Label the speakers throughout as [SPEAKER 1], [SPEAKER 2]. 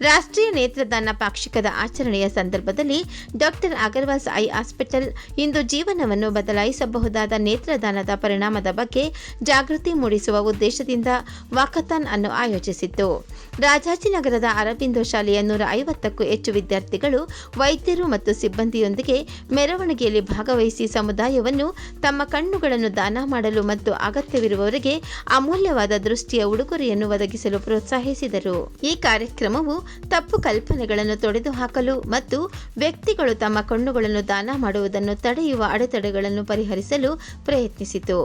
[SPEAKER 1] ರಾಷ್ಟ್ರೀಯ ನೇತ್ರದಾನ ಪಾಕ್ಷಿಕದ ಆಚರಣೆಯ ಸಂದರ್ಭದಲ್ಲಿ ಡಾಕ್ಟರ್ ಅಗರ್ವಾಲ್ಸ್ ಐ ಆಸ್ಪಿಟಲ್ ಇಂದು ಜೀವನವನ್ನು ಬದಲಾಯಿಸಬಹುದಾದ ನೇತ್ರದಾನದ ಪರಿಣಾಮದ ಬಗ್ಗೆ ಜಾಗೃತಿ ಮೂಡಿಸುವ ಉದ್ದೇಶದಿಂದ ವಾಕಥಾನ್ ಅನ್ನು ಆಯೋಜಿಸಿತ್ತು. ರಾಜಾಜಿನಗರದ ಅರಬಿಂದೋ ಶಾಲೆಯ ನೂರ ಐವತ್ತಕ್ಕೂ ಹೆಚ್ಚು ವಿದ್ಯಾರ್ಥಿಗಳು, ವೈದ್ಯರು ಮತ್ತು ಸಿಬ್ಬಂದಿಯೊಂದಿಗೆ ಮೆರವಣಿಗೆಯಲ್ಲಿ ಭಾಗವಹಿಸಿ ಸಮುದಾಯವನ್ನು ತಮ್ಮ ಕಣ್ಣುಗಳನ್ನು ದಾನ ಮಾಡಲು ಮತ್ತು ಅಗತ್ಯವಿರುವವರಿಗೆ ಅಮೂಲ್ಯವಾದ ದೃಷ್ಟಿಯ ಉಡುಗೊರೆಯನ್ನು ಒದಗಿಸಲು ಪ್ರೋತ್ಸಾಹಿಸಿದರು. ಈ ಕಾರ್ಯಕ್ರಮವು ತಪ್ಪು ಕಲ್ಪನೆಗಳನ್ನು ತೊಡೆದುಹಾಕಲು ಮತ್ತು ವ್ಯಕ್ತಿಗಳು ತಮ್ಮ ಕಣ್ಣುಗಳನ್ನು ದಾನ ಮಾಡುವುದನ್ನು ತಡೆಯುವ ಅಡೆತಡೆಗಳನ್ನು ಪರಿಹರಿಸಲು ಪ್ರಯತ್ನಿಸಿತು.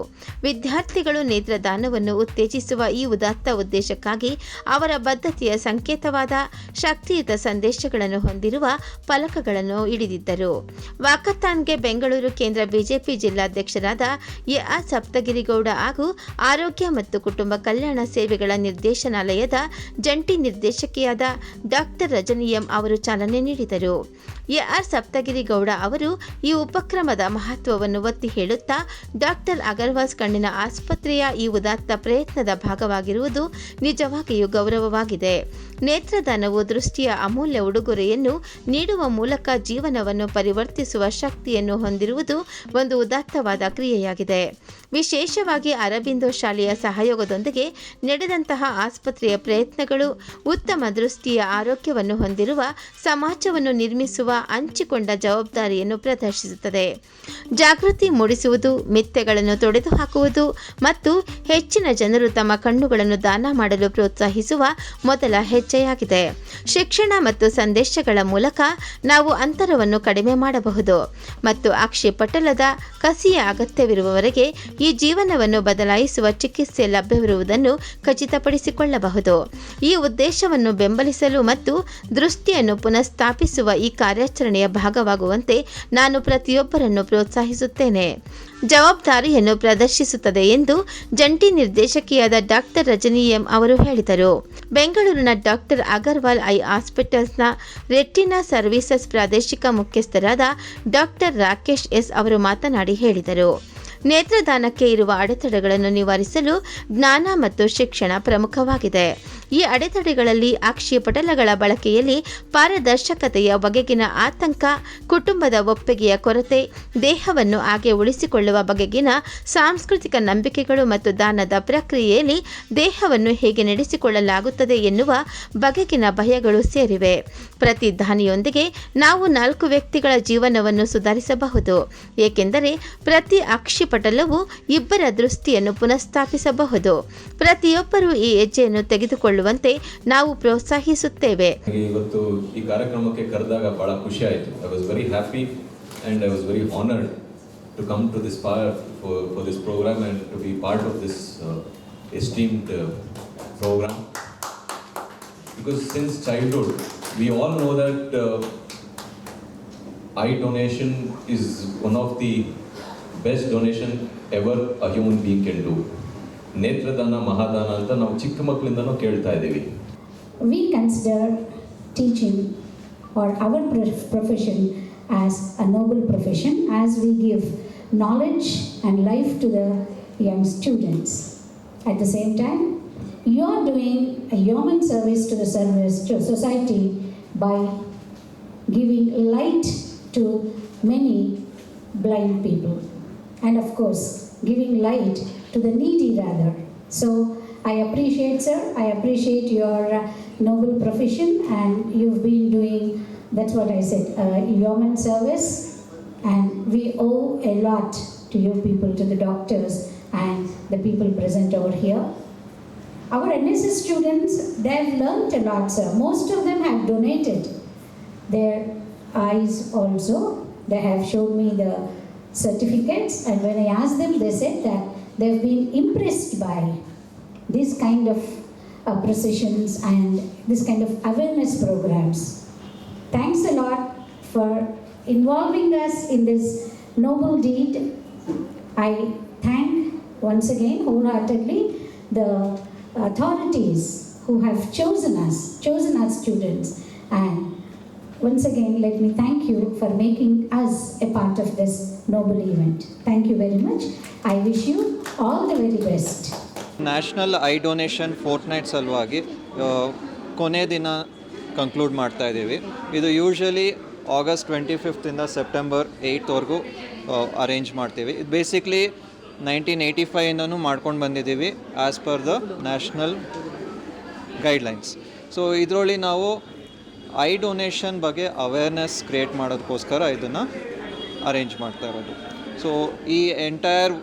[SPEAKER 1] ವಿದ್ಯಾರ್ಥಿಗಳು ನೇತ್ರದಾನವನ್ನು ಉತ್ತೇಜಿಸುವ ಈ ಉದಾತ್ತ ಉದ್ದೇಶಕ್ಕಾಗಿ ಅವರ ಬದ್ಧತೆಯ ಸಂಕೇತವಾದ ಶಕ್ತಿಯುತ ಸಂದೇಶಗಳನ್ನು ಹೊಂದಿರುವ ಫಲಕಗಳನ್ನು ಹಿಡಿದಿದ್ದರು. ವಾಕಥಾನ್ಗೆ ಬೆಂಗಳೂರು ಕೇಂದ್ರ ಬಿಜೆಪಿ ಜಿಲ್ಲಾಧ್ಯಕ್ಷರಾದ ಎಆರ್ ಆರ್ ಸಪ್ತಗಿರಿಗೌಡ ಹಾಗೂ ಆರೋಗ್ಯ ಮತ್ತು ಕುಟುಂಬ ಕಲ್ಯಾಣ ಸೇವೆಗಳ ನಿರ್ದೇಶನಾಲಯದ ಜಂಟಿ ನಿರ್ದೇಶಕಿಯಾದ ಡಾಕ್ಟರ್ ರಜನಿಯಂ ಅವರು ಚಾಲನೆ ನೀಡಿದರು. ಎಆರ್ ಸಪ್ತಗಿರಿ ಸಪ್ತಗಿರಿಗೌಡ ಅವರು ಈ ಉಪಕ್ರಮದ ಮಹತ್ವವನ್ನು ಒತ್ತಿ ಹೇಳುತ್ತಾ, ಡಾಕ್ಟರ್ ಅಗರ್ವಾಸ್ ಕಣ್ಣಿನ ಆಸ್ಪತ್ರೆಯ ಈ ಉದಾತ್ತ ಪ್ರಯತ್ನದ ಭಾಗವಾಗಿರುವುದು ನಿಜವಾಗಿಯೂ ಗೌರವವಾಗಿದೆ. ನೇತ್ರದಾನವು ದೃಷ್ಟಿಯ ಅಮೂಲ್ಯ ಉಡುಗೊರೆಯನ್ನು ನೀಡುವ ಮೂಲಕ ಜೀವನವನ್ನು ಪರಿವರ್ತಿಸುವ ಶಕ್ತಿಯನ್ನು ಹೊಂದಿರುವುದು ಒಂದು ಉದಾತ್ತವಾದ ಕ್ರಿಯೆಯಾಗಿದೆ. ವಿಶೇಷವಾಗಿ ಅರಬಿಂದೋ ಶಾಲೆಯ ಸಹಯೋಗದೊಂದಿಗೆ ನಡೆದಂತಹ ಆಸ್ಪತ್ರೆಯ ಪ್ರಯತ್ನಗಳು ಉತ್ತಮ ದೃಷ್ಟಿಯ ಆರೋಗ್ಯವನ್ನು ಹೊಂದಿರುವ, ಸಮಾಜವನ್ನು ನಿರ್ಮಿಸುವ ಹಂಚಿಕೊಂಡ ಜವಾಬ್ದಾರಿಯನ್ನು ಪ್ರದರ್ಶಿಸುತ್ತದೆ. ಜಾಗೃತಿ ಮೂಡಿಸುವುದು, ಮಿಥ್ಯೆಗಳನ್ನು ತೊಡೆದುಹಾಕುವುದು ಮತ್ತು ಹೆಚ್ಚಿನ ಜನರು ತಮ್ಮ ಕಣ್ಣುಗಳನ್ನು ದಾನ ಮಾಡಲು ಪ್ರೋತ್ಸಾಹಿಸುವ ಮೊದಲ ಹೆಜ್ಜೆಯಾಗಿದೆ. ಶಿಕ್ಷಣ ಮತ್ತು ಸಂದೇಶಗಳ ಮೂಲಕ ನಾವು ಅಂತರವನ್ನು ಕಡಿಮೆ ಮಾಡಬಹುದು ಮತ್ತು ಆಕ್ಷೇಪಟಲದ ಕಸಿಯ ಅಗತ್ಯವಿರುವವರೆಗೆ ಈ ಜೀವನವನ್ನು ಬದಲಾಯಿಸುವ ಚಿಕಿತ್ಸೆ ಲಭ್ಯವಿರುವುದನ್ನು ಖಚಿತಪಡಿಸಿಕೊಳ್ಳಬಹುದು. ಈ ಉದ್ದೇಶವನ್ನು ಬೆಂಬಲಿಸಲು ಮತ್ತು ದೃಷ್ಟಿಯನ್ನು ಪುನಃಸ್ಥಾಪಿಸುವ ಈ ಕಾರ್ಯಾಚರಣೆಯ ಭಾಗವಾಗುವಂತೆ ನಾನು ಪ್ರತಿಯೊಬ್ಬರನ್ನು ಪ್ರೋತ್ಸಾಹಿಸುತ್ತೇನೆ. ಜವಾಬ್ದಾರಿಯನ್ನು ಪ್ರದರ್ಶಿಸುತ್ತದೆ ಎಂದು ಜಂಟಿ ನಿರ್ದೇಶಕಿಯಾದ ಡಾಕ್ಟರ್ ರಜನಿ ಎಂ ಅವರು ಹೇಳಿದರು. ಬೆಂಗಳೂರಿನ ಡಾಕ್ಟರ್ ಅಗರ್ವಾಲ್ ಐ ಹಾಸ್ಪಿಟಲ್ಸ್ನ ರೆಟ್ಟಿನಾ ಸರ್ವಿಸಸ್ ಪ್ರಾದೇಶಿಕ ಮುಖ್ಯಸ್ಥರಾದ ಡಾಕ್ಟರ್ ರಾಕೇಶ್ ಎಸ್ ಅವರು ಮಾತನಾಡಿ ಹೇಳಿದರು. ನೇತ್ರದಾನಕ್ಕೆ ಇರುವ ಅಡೆತಡೆಗಳನ್ನು ನಿವಾರಿಸಲು ಜ್ಞಾನ ಮತ್ತು ಶಿಕ್ಷಣ ಪ್ರಮುಖವಾಗಿದೆ. ಈ ಅಡೆತಡೆಗಳಲ್ಲಿ ಅಕ್ಷಿಪಟಲಗಳ ಬಳಕೆಯಲ್ಲಿ ಪಾರದರ್ಶಕತೆಯ ಬಗೆಗಿನ ಆತಂಕ, ಕುಟುಂಬದ ಒಪ್ಪಿಗೆಯ ಕೊರತೆ, ದೇಹವನ್ನು ಹಾಗೆ ಉಳಿಸಿಕೊಳ್ಳುವ ಬಗೆಗಿನ ಸಾಂಸ್ಕೃತಿಕ ನಂಬಿಕೆಗಳು ಮತ್ತು ದಾನದ ಪ್ರಕ್ರಿಯೆಯಲ್ಲಿ ದೇಹವನ್ನು ಹೇಗೆ ನಡೆಸಿಕೊಳ್ಳಲಾಗುತ್ತದೆ ಎನ್ನುವ ಬಗೆಗಿನ ಭಯಗಳು ಸೇರಿವೆ. ಪ್ರತಿ ದಾನಿಯೊಂದಿಗೆ ನಾವು ನಾಲ್ಕು ವ್ಯಕ್ತಿಗಳ ಜೀವನವನ್ನು ಸುಧಾರಿಸಬಹುದು. ಏಕೆಂದರೆ ಪ್ರತಿ ಅಕ್ಷಿಪಟಲವು ಇಬ್ಬರ ದೃಷ್ಟಿಯನ್ನು ಪುನಃಸ್ಥಾಪಿಸಬಹುದು. ಪ್ರತಿಯೊಬ್ಬರೂ ಈ ಹೆಜ್ಜೆಯನ್ನು ತೆಗೆದುಕೊಳ್ಳುವಂತೆ ನಾವು ಪ್ರೋತ್ಸಾಹಿಸುತ್ತೇವೆ.
[SPEAKER 2] ಇವತ್ತು ಈ ಕಾರ್ಯಕ್ರಮಕ್ಕೆ ಕರೆದಾಗ ಬಹಳ ಖುಷಿ ಆಯಿತು. I was very happy and I was very honoured to come to this for for this programme and to be part of this esteemed programme because since childhood we all know that eye donation is one of the best donation ever a human being can do. ನೇತ್ರದಾನ ಮಹಾದಾನ ಅಂತ ನಾವು ಚಿಕ್ಕ ಮಕ್ಕಳಿಂದನೂ ಕೇಳ್ತಾ ಇದ್ದೀವಿ
[SPEAKER 3] we consider teaching or our prof- profession as a noble profession as we give knowledge and life to the young students. At the same time, you are doing a human service to the service to society by giving light to many blind people and of course giving light to the needy rather so i appreciate sir i appreciate your uh, noble profession and you've been doing that's what i said uh, human service and we owe a lot to you people to the doctors and the people present over here our NSS students, they've learnt a lot, sir. Most of them have donated their eyes also. They have shown me the certificates, and when I asked them, they said that they've been impressed by this kind of uh, precisions and this kind of awareness programs. Thanks a lot for involving us in this noble deed. I thank once again wholeheartedly the authorities who have chosen us, chosen our students, and once again, let me thank you for making us a part of this noble event. Thank you very much. I wish you all the very best.
[SPEAKER 4] National eye donation fortnight ಸಲುವಾಗಿ ಕೊನೆ ದಿನ conclude ಮಾಡ್ತಾ ಇದ್ದೀವಿ ಇದು usually August twenty ಫಿಫ್ತಿಂದ September ಏಯ್ಟ್ವರೆಗೂ arrange ಮಾಡ್ತೀವಿ ಇದು ಬೇಸಿಕ್ಲಿ ನೈನ್ಟೀನ್ ಏಯ್ಟಿ ಫೈವ್ನೂ ಮಾಡ್ಕೊಂಡು ಬಂದಿದ್ದೀವಿ as per the national guidelines so ಇದರಲ್ಲಿ ನಾವು ಐ ಡೊನೇಷನ್ ಬಗ್ಗೆ ಅವೇರ್ನೆಸ್ ಕ್ರಿಯೇಟ್ ಮಾಡೋದಕ್ಕೋಸ್ಕರ ಇದನ್ನು ಅರೇಂಜ್ ಮಾಡ್ತಾ ಇರೋದು. ಸೊ ಈ ಎಂಟೈರ್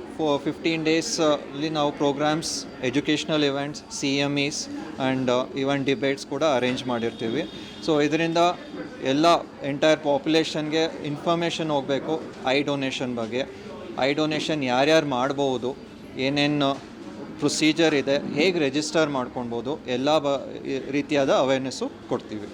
[SPEAKER 4] ಫಿಫ್ಟೀನ್ ಡೇಸಲ್ಲಿ ನಾವು programmes educational events C M E's and even debates ಕೂಡ ಅರೇಂಜ್ ಮಾಡಿರ್ತೀವಿ. ಸೊ ಇದರಿಂದ ಎಲ್ಲ ಎಂಟೈರ್ ಪಾಪ್ಯುಲೇಷನ್ಗೆ ಇನ್ಫಾರ್ಮೇಷನ್ ಹೋಗಬೇಕು, ಐ ಡೊನೇಷನ್ ಬಗ್ಗೆ. ಐ ಡೊನೇಷನ್ ಯಾರ್ಯಾರು ಮಾಡ್ಬೋದು, ಏನೇನು ಪ್ರೊಸೀಜರ್ ಇದೆ, ಹೇಗೆ ರಿಜಿಸ್ಟರ್ ಮಾಡ್ಕೊಳ್ಬೋದು, ಎಲ್ಲ ಬ ರೀತಿಯಾದ ಅವೇರ್ನೆಸ್ಸು ಕೊಡ್ತೀವಿ.